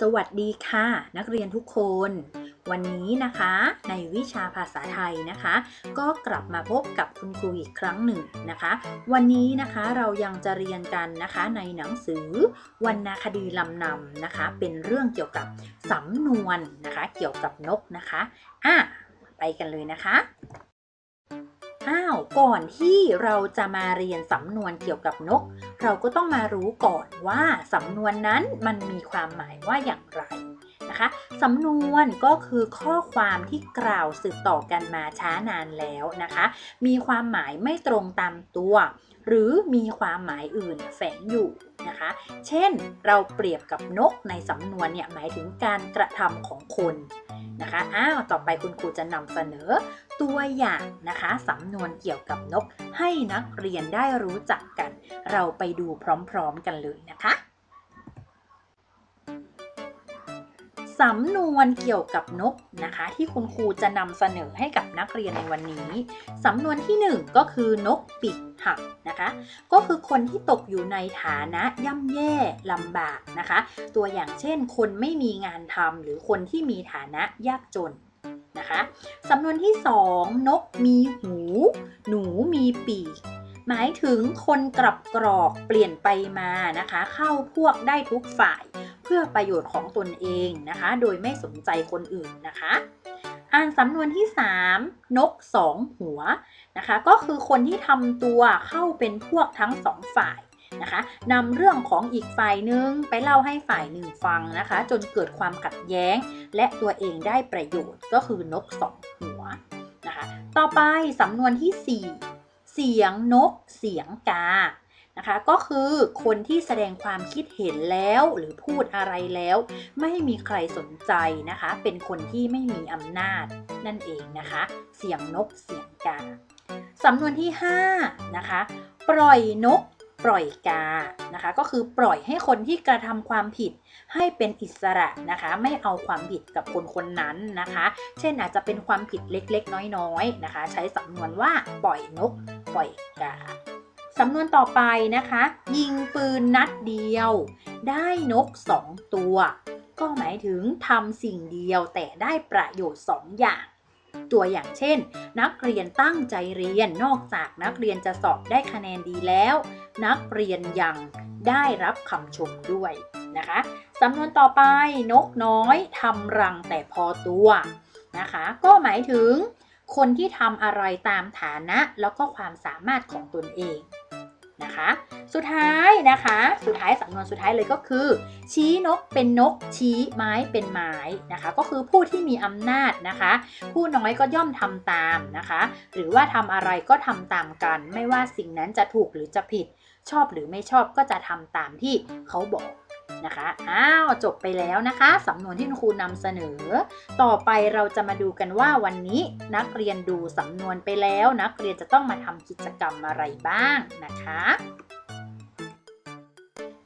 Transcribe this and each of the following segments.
สวัสดีค่ะ นักเรียนทุกคน วันนี้นะคะในวิชาภาษาไทยนะคะ ก็กลับมาพบกับคุณครูอีกครั้งหนึ่งนะคะ วันนี้นะคะเรายังจะเรียนกันนะคะในหนังสือวรรณคดีลำนำนะคะ เป็นเรื่องเกี่ยวกับสำนวนนะคะ เกี่ยวกับนกนะคะอะไปกันเลยนะคะ อ้าวก่อนที่เราจะมาเรียนสำนวนเกี่ยวกับนก เราก็ต้องมารู้ก่อนว่าสำนวนนั้นมันมีความหมายว่าอย่างไรนะคะสำนวนก็คือข้อความที่กล่าวสืบต่อกันมาช้านานแล้วนะคะ มีความหมายไม่ตรงตามตัว หรือมีความหมายอื่นแฝงอยู่นะคะ เช่น เราเปรียบกับนกในสำนวนเนี่ยหมายถึงการกระทำของคนนะคะ อ้าว ต่อไปคุณครูจะนำเสนอ ตัวอย่างนะคะสำนวนเกี่ยวกับนกให้นักเรียนได้รู้จักกัน เราไปดูพร้อมๆกันเลยนะคะสำนวนเกี่ยวกับนกนะคะ ที่คุณครูจะนำเสนอให้กับนักเรียนในวันนี้สำนวนที่หนึ่งก็คือนกปีกหักนะคะ ก็คือคนที่ตกอยู่ในฐานะย่ำแย่ลำบากนะคะ ตัวอย่างเช่น คนไม่มีงานทำหรือคนที่มีฐานะยากจน นะคะสำนวนที่สองนกมีหู หนูมีปีก หมายถึงคนกลับกรอกเปลี่ยนไปมานะคะ เข้าพวกได้ทุกฝ่ายเพื่อประโยชน์ของตนเองนะคะ โดยไม่สนใจคนอื่นนะคะอ่านสำนวนที่ 3 นกสองหัวนะคะ ก็คือคนที่ทำตัวเข้าเป็นพวกทั้งสองฝ่าย นะคะนำเรื่องของอีกฝ่ายหนึ่งไปเล่าให้ฝ่ายหนึ่งฟังนะคะ จนเกิดความขัดแย้ง และตัวเองได้ประโยชน์ก็คือนกสองหัวนะคะต่อไปสำนวนที่ 4 เสียงนก เสียงกานะคะก็คือคนที่แสดงความคิดเห็นแล้วหรือพูดอะไรแล้ว ไม่มีใครสนใจนะคะ เป็นคนที่ไม่มีอำนาจนั่นเองนะคะ เสียงนกเสียงกาสำนวนที่5นะคะปล่อยนก ปล่อยกานะคะ ก็คือปล่อยให้คนที่กระทำความผิดให้เป็นอิสระนะคะ ไม่เอาความผิดกับคนคนนั้นนะคะ เช่นอาจจะเป็นความผิดเล็กๆ น้อยๆนะคะ ใช้สำนวนว่าปล่อยนก ปล่อยกาสำนวนต่อไปนะคะ ยิงปืนนัดเดียว ได้นกสองตัว ก็หมายถึงทำสิ่งเดียวแต่ได้ประโยชน์สองอย่าง ตัวอย่างเช่น นักเรียนตั้งใจเรียนนอกจากนักเรียนจะสอบได้คะแนนดีแล้ว นักเรียนยังได้รับคำชมด้วยนะคะสำนวนต่อไปนกน้อยทำรังแต่พอตัวนะคะ ก็หมายถึงคนที่ทำอะไรตามฐานะแล้วก็ความสามารถของตนเอง นะคะ สุดท้ายนะคะ สุดท้ายสำนวนสุดท้ายเลยก็คือ ชี้นกเป็นนก ชี้ไม้เป็นไม้นะคะ ก็คือผู้ที่มีอำนาจนะคะ ผู้น้อยก็ย่อมทำตามนะคะ หรือว่าทำอะไรก็ทำตามกัน ไม่ว่าสิ่งนั้นจะถูกหรือจะผิด ชอบหรือไม่ชอบก็จะทำตามที่เขาบอก นะคะ อ้าว จบไปแล้วนะคะสำนวนที่คุณครูนำเสนอ ต่อไปเราจะมาดูกันว่าวันนี้นักเรียนดูสำนวนไปแล้ว นักเรียนจะต้องมาทำกิจกรรมอะไรบ้างนะคะ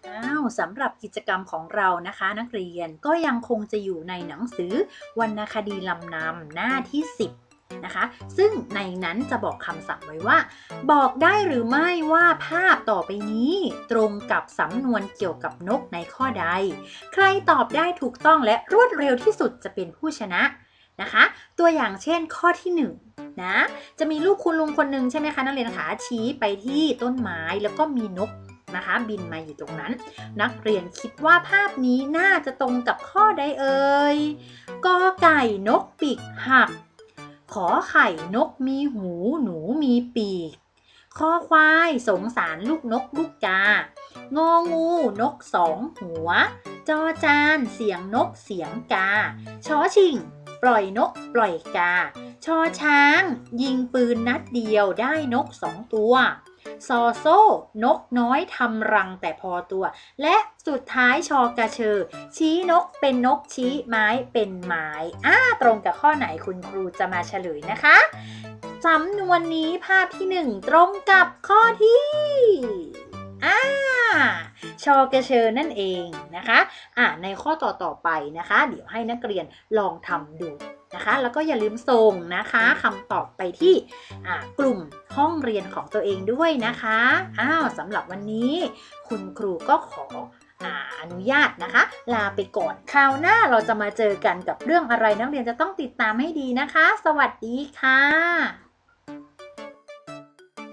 อ้าวสำหรับกิจกรรมของเรานะคะ นักเรียนก็ยังคงจะอยู่ในหนังสือวรรณคดีลำนำหน้าที่ 10 นะคะ ซึ่งในนั้นจะบอกคำศัพท์ไว้ว่า บอกได้หรือไม่ว่าภาพต่อไปนี้ตรงกับสำนวนเกี่ยวกับนกในข้อใด ใครตอบได้ถูกต้องและรวดเร็วที่สุดจะเป็นผู้ชนะนะคะ ตัวอย่างเช่นข้อที่1นนะจะมีลูกคุณลุงคนหนึ่งใช่ไหมคะนักเรียนคะชี้ไปที่ต้นไม้แล้วก็มีนกนะคะบินมาอยู่ตรงนั้น นักเรียนคิดว่าภาพนี้น่าจะตรงกับข้อใดเอ่ยกอไก่นกปีกหัก ขอไข่นกมีหูหนูมีปีก คอควายสงสารลูกนกลูกกา งองูนกสองหัว จอจานเสียงนกเสียงกา ชอชิง ปล่อยนกปล่อยกา ชอช้าง ยิงปืนนัดเดียวได้นกสองตัว ซอโซ่ นกน้อยทำรังแต่พอตัว และสุดท้ายชอกระเชอ ชี้นกเป็นนกชี้ไม้เป็นไม้อ้าตรงกับข้อไหนคุณครูจะมาเฉลยนะคะสำนวนนี้ภาพที่หนึ่งตรงกับข้อที่อ่าชอกระเชอนั่นเองนะคะ อ่าในข้อต่อต่อๆไปนะคะ เดี๋ยวให้นักเรียนลองทำดู นะคะ แล้วก็อย่าลืมส่งนะคะคำตอบไปที่อ่ากลุ่มห้องเรียนของตัวเองด้วยนะคะอ้าวสำหรับวันนี้คุณครูก็ขออาอนุญาตนะคะ ลาไปก่อนคราวหน้าเราจะมาเจอกันกับเรื่องอะไรนักเรียนจะต้องติดตามให้ดีนะคะ สวัสดีค่ะ